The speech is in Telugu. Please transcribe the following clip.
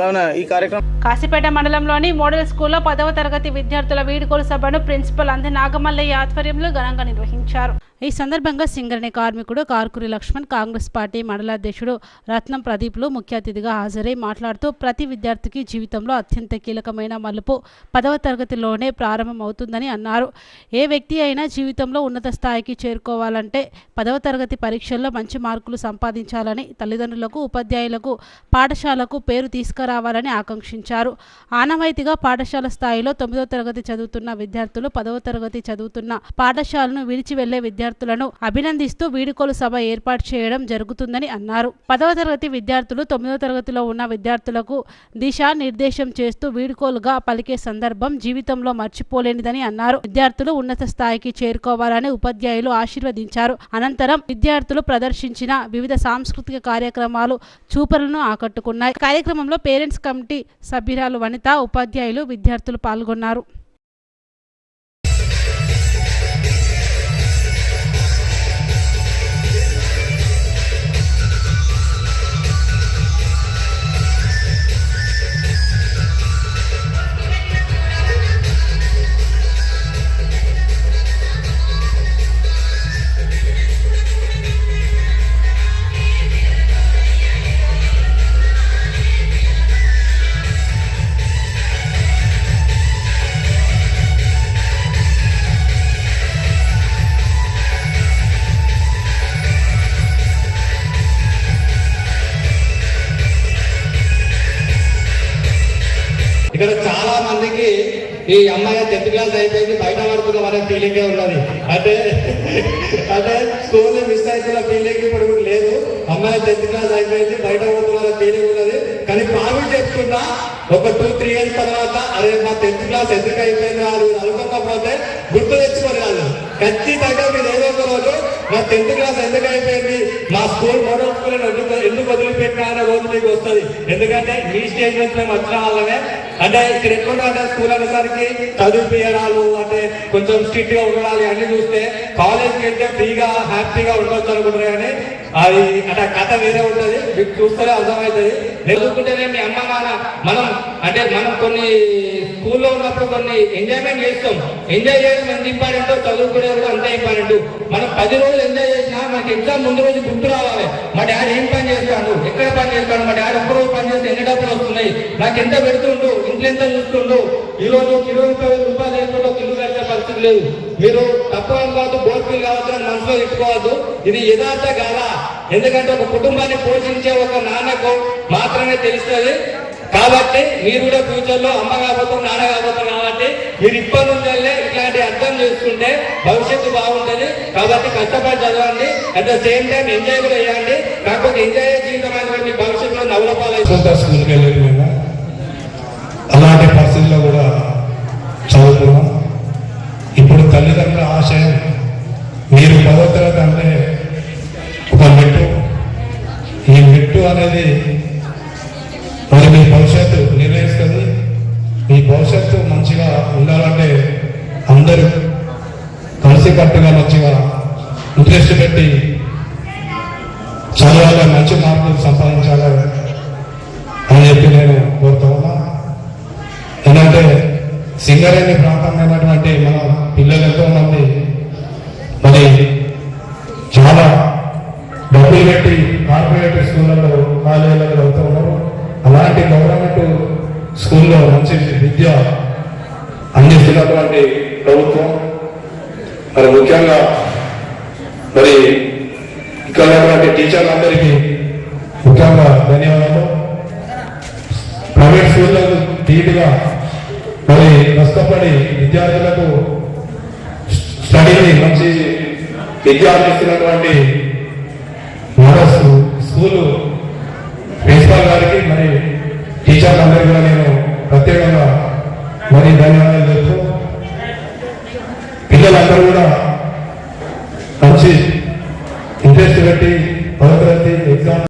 కావున ఈ కార్యక్రమం కాశీపేట మండలంలోని మోడల్ స్కూల్లో పదవ తరగతి విద్యార్థుల వీడుకోలు సభను ప్రిన్సిపల్ అంది నాగమల్లయ్య ఆధ్వర్యంలో ఘనంగా నిర్వహించారు. ఈ సందర్భంగా సింగరణి కార్మికుడు కార్కురి లక్ష్మణ్ కాంగ్రెస్ పార్టీ మండలాధ్యక్షుడు రత్నం ప్రదీప్లు ముఖ్య అతిథిగా హాజరై మాట్లాడుతూ ప్రతి విద్యార్థికి జీవితంలో అత్యంత కీలకమైన మలుపు పదవ తరగతిలోనే ప్రారంభమవుతుందని అన్నారు. ఏ వ్యక్తి అయినా జీవితంలో ఉన్నత స్థాయికి చేరుకోవాలంటే పదవ తరగతి పరీక్షల్లో మంచి మార్కులు సంపాదించాలని తల్లిదండ్రులకు ఉపాధ్యాయులకు పాఠశాలకు పేరు తీసుకురావాలని ఆకాంక్షించారు. ఆనవాయితీగా పాఠశాల స్థాయిలో తొమ్మిదో తరగతి చదువుతున్న విద్యార్థులు పదవ తరగతి చదువుతున్న పాఠశాలను విడిచి వెళ్ళే విద్యార్థులను అభినందిస్తూ వీడుకోలు సభ ఏర్పాటు చేయడం జరుగుతుందని అన్నారు. పదవ తరగతి విద్యార్థులు తొమ్మిదవ తరగతిలో ఉన్న విద్యార్థులకు దిశా నిర్దేశం చేస్తూ వీడుకోలుగా పలికే సందర్భం జీవితంలో మర్చిపోలేనిదని అన్నారు. విద్యార్థులు ఉన్నత స్థాయికి చేరుకోవాలని ఉపాధ్యాయులు ఆశీర్వదించారు. అనంతరం విద్యార్థులు ప్రదర్శించిన వివిధ సాంస్కృతిక కార్యక్రమాలు చూపరులను ఆకట్టుకున్నాయి. కార్యక్రమంలో పేరెంట్స్ కమిటీ సభ్యురాలు వనిత ఉపాధ్యాయులు విద్యార్థులు పాల్గొన్నారు. ఇక్కడ చాలా మందికి ఈ అమ్మాయి టెన్త్ క్లాస్ అయిపోయింది బయట పడుతున్న అనే ఫీలింగే ఉన్నది. అంటే అంటే స్కూల్ మిస్ అవుతున్న ఫీలింగ్ ఇప్పుడు కూడా లేదు. అమ్మాయి టెన్త్ క్లాస్ అయిపోయింది బయట పడుతున్న ఫీలింగ్ ఉన్నది. కానీ బాగా చెప్తున్నా ఒక టూ త్రీ ఇయర్స్ తర్వాత అరే మా టెన్త్ క్లాస్ ఎందుకు అయిపోయింది అది అనుకోకపోతే గుర్తు తెచ్చుకొని వాళ్ళు ఖచ్చితంగా మీరు ఏదో ఒక రోజు నా టెన్త్ క్లాస్ ఎందుకు అయిపోయింది? మా స్కూల్ మోడల్ స్కూల్ ఎందుకు ఎందుకు వదిలిపెట్టినా? అనే రోజు మీకు వస్తుంది. ఎందుకంటే మీ స్టేజ్ నుంచి మేము వచ్చిన వాళ్ళమే. అంటే ఇక్కడ ఎక్కువ అంటే స్కూల్ అనేసరికి చదివిపియడాలు అంటే కొంచెం స్ట్రిక్ట్గా ఉండాలి అన్ని చూస్తే కాలేజ్కి వెళ్తే ఫ్రీగా హ్యాపీగా ఉండొచ్చు అనుకుంటారు కానీ అది అంటే కథ వేరే ఉంటది. మీకు చూస్తేనే అర్థమవుతుంది. చదువుకుంటేనే మీ అమ్మ మన మనం అంటే మనం కొన్ని స్కూల్లో ఉన్నప్పుడు కొన్ని ఎంజాయ్మెంట్ చేస్తాం. ఎంజాయ్ చేయడం ఎంత ఇంపార్టెంట్ చదువుకునే కూడా అంతే ఇంపార్టెంట్. మనం పది రోజులు ఎంజాయ్ చేసినా మనకి ఎగ్జామ్ ముందు రోజు గుర్తు రావాలి. మా డాడీ ఏం పని చేస్తాడు? ఎక్కడ పని చేస్తాడు? మా డాడీ ఒక్క పని చేస్తే ఎన్ని డబ్బులు వస్తున్నాయి? నాకు ఎంత పెడుతుండు? ఇంట్లో ఎంత చూస్తుండు? ఈ రోజు ఇరవై ముప్పై వేల రూపాయలు లేకుండా ఒక ఇల్లు కట్టే పరిస్థితి లేదు. మీరు తక్కువ కావద్దు బోర్ఫీల్ కావద్దు అని మనసులో పెట్టుకోవద్దు ఇది యథార్థ కాదా ఎందుకంటే ఒక కుటుంబాన్ని పోషించే ఒక నాన్నకు మాత్రమే తెలుస్తుంది. కాబట్టి మీరు కూడా ఫ్యూచర్లో అమ్మ కాబోతాం నాన్న కాబోతాం కాబట్టి మీరు ఇప్పటి నుంచే ఇట్లాంటి అర్థం చేసుకుంటే భవిష్యత్తు బాగుంటుంది. కాబట్టి కష్టపడి చదవండి at the same time enjoy కూడా చేయండి. కాకపోతే ఎంజాయ్ జీవితం అనేది భవిష్యత్తులో నవ్వులపాలై అలాంటి పరిస్థితుల్లో కూడా చదువుకున్నాం. ఇప్పుడు తల్లిదండ్రుల ఆశయం మీరు పదో ఈ అనేది మరి మీ భవిష్యత్తు నిర్ణయిస్తుంది. మీ భవిష్యత్తు మంచిగా ఉండాలంటే అందరూ కలిసికట్టుగా మంచిగా ఇంట్రెస్ట్ పెట్టి చదవాలి మంచి మార్కులు సంపాదించాలి అని చెప్పి నేను కోరుతా ఉన్నా. ఎందుకంటే సింగరేణి ప్రాంతమైనటువంటి మన పిల్లలు ఎంతోమంది మరి చాలా డబ్బులు పెట్టి కార్పొరేట్ స్కూళ్ళలో కాలేజీలలో వెళ్తూ ఉన్నారు. అలాంటి గవర్నమెంట్ స్కూల్లో మంచి విద్య అందిస్తున్నటువంటి ప్రభుత్వం మరి ముఖ్యంగా మరి ఇక్కడ ఉన్నటువంటి టీచర్లందరికీ ముఖ్యంగా ధన్యవాదాలు. ప్రైవేట్ స్కూళ్ళకు ధీటుగా మరి కష్టపడి విద్యార్థులకు స్టడీని మంచి విద్య అందిస్తున్నటువంటి అసలు స్కూలు ప్రిన్సిపాల్ గారికి మరి టీచర్లు అందరికీ కూడా నేను ప్రత్యేకంగా మరి ధన్యవాదాలు చెప్తూ పిల్లలందరూ కూడా మంచి ఇంట్రెస్ట్ పెట్టి